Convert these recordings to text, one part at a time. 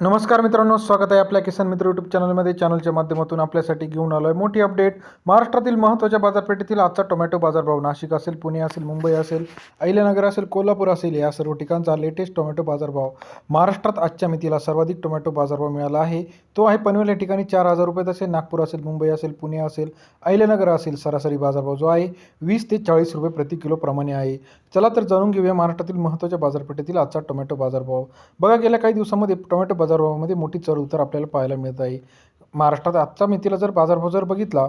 नमस्कार मित्रांनो स्वागत आहे आपल्या किसान मित्र यूट्यूब चॅनलमध्ये चॅनलच्या माध्यमातून आपल्यासाठी घेऊन आलो आहे मोठी अपडेट महाराष्ट्रातील महत्त्वाच्या बाजारपेठेतील आजचा टोमॅटो बाजारभाव नाशिक असेल पुणे असेल मुंबई असेल अहिल्यानगर असेल कोल्हापूर असेल या सर्व ठिकाणचा लेटेस्ट टोमॅटो बाजारभाव. महाराष्ट्रात आजच्या मितीला सर्वाधिक टोमॅटो बाजारभाव मिळाला आहे. तो आहे पनवेल या ठिकाणी चार हजार रुपये तसेच नागपूर असेल मुंबई असेल पुणे असेल अहिल्यानगर असेल सरासरी बाजारभाव जो आहे वीस ते चाळीस रुपये प्रति किलोप्रमाणे आहे. चला तर जाणून घेऊया महाराष्ट्रातील महत्त्वाच्या बाजारपेठेतील आजचा टोमॅटो बाजारभाव. बघा गेल्या काही दिवसामध्ये टोमॅटो बाजारभावामध्ये मोठी चढउतार आपल्याला पाहायला मिळत आहे. महाराष्ट्रात आजचा मेथीला जर बाजारभाव जर बघितला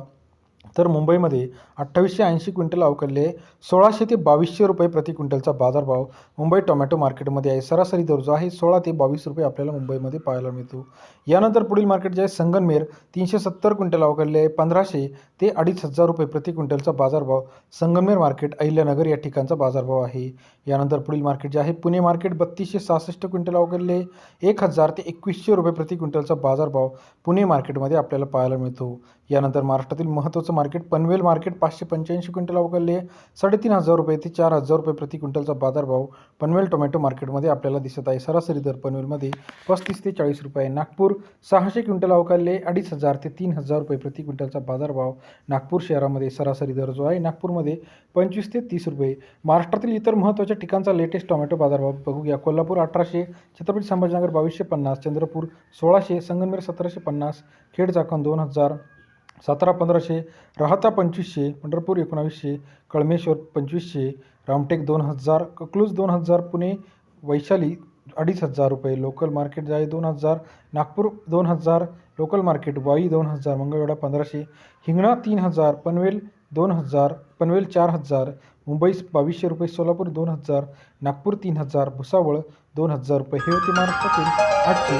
तर मुंबईमध्ये अठ्ठावीसशे ऐंशी क्विंटल अवकलले सोळाशे ते बावीसशे रुपये प्रति क्विंटलचा बाजारभाव मुंबई टोमॅटो मार्केटमध्ये आहे. सरासरी दर जो आहे. सोळा ते बावीस रुपये आपल्याला मुंबईमध्ये पाहायला मिळतो. यानंतर पुढील मार्केट जे आहे संगनमेर तीनशे सत्तर क्विंटल अवकलले आहे पंधराशे ते अडीच हजार रुपये प्रति क्विंटलचा बाजारभाव संगमनेर मार्केट अहिल्यानगर या ठिकाणचा बाजारभाव आहे. यानंतर पुढील मार्केट जे आहे पुणे मार्केट बत्तीसशे सहासष्ट क्विंटल अवघडले एक हजार ते एकवीसशे रुपये प्रति क्विंटलचा बाजारभाव पुणे मार्केटमध्ये आपल्याला पाहायला मिळतो. यानंतर महाराष्ट्रातील महत्त्वाचं मार्केट पनवेल मार्केट पाचशे पंच्याऐंशी क्विंटल अवघडले साडेतीन हजार रुपये ते चार हजार रुपये प्रति क्विंटलचा बाजारभाव पनवेल टोमॅटो मार्केटमध्ये आपल्याला दिसत आहे. सरासरी दर पनवेलमध्ये पस्तीस ते चाळीस रुपये. आहे. नागपूर सहाशे क्विंटल अवकालले अडीच हजार ते तीन हजार रुपये प्रति क्विंटलचा बाजारभाव नागपूर शहरामध्ये सरासरी दर जो आहे नागपूरमध्ये पंचवीस ते तीस रुपये. महाराष्ट्रातील इतर महत्त्वाच्या ठिकाणचा लेटेस्ट टोमॅटो बाजारभाव बघूया. कोल्हापूर अठराशे छत्रपती संभाजीनगर बावीसशे पन्नास चंद्रपूर सोळाशे संगमनेर सतराशे पन्नास खेड चाकण दोन हजार सातारा पंधराशे राहता पंचवीसशे पंढरपूर एकोणावीसशे कळमेश्वर पंचवीसशे रामटेक दोन हजार ककलूज दोन हजार पुणे वैशाली अडीच हजार रुपये लोकल मार्केट जाई दोन हजार नागपूर दोन हजार लोकल मार्केट वाई दोन हजार मंगळवेढा पंधराशे हिंगणा तीन हजार पनवेल दोन हजार पनवेल चार हजार मुंबई बावीसशे रुपये सोलापूर दोन हजार नागपूर तीन हजार भुसावळ दोन हजार रुपये. हे होते महाराष्ट्रातील आजचे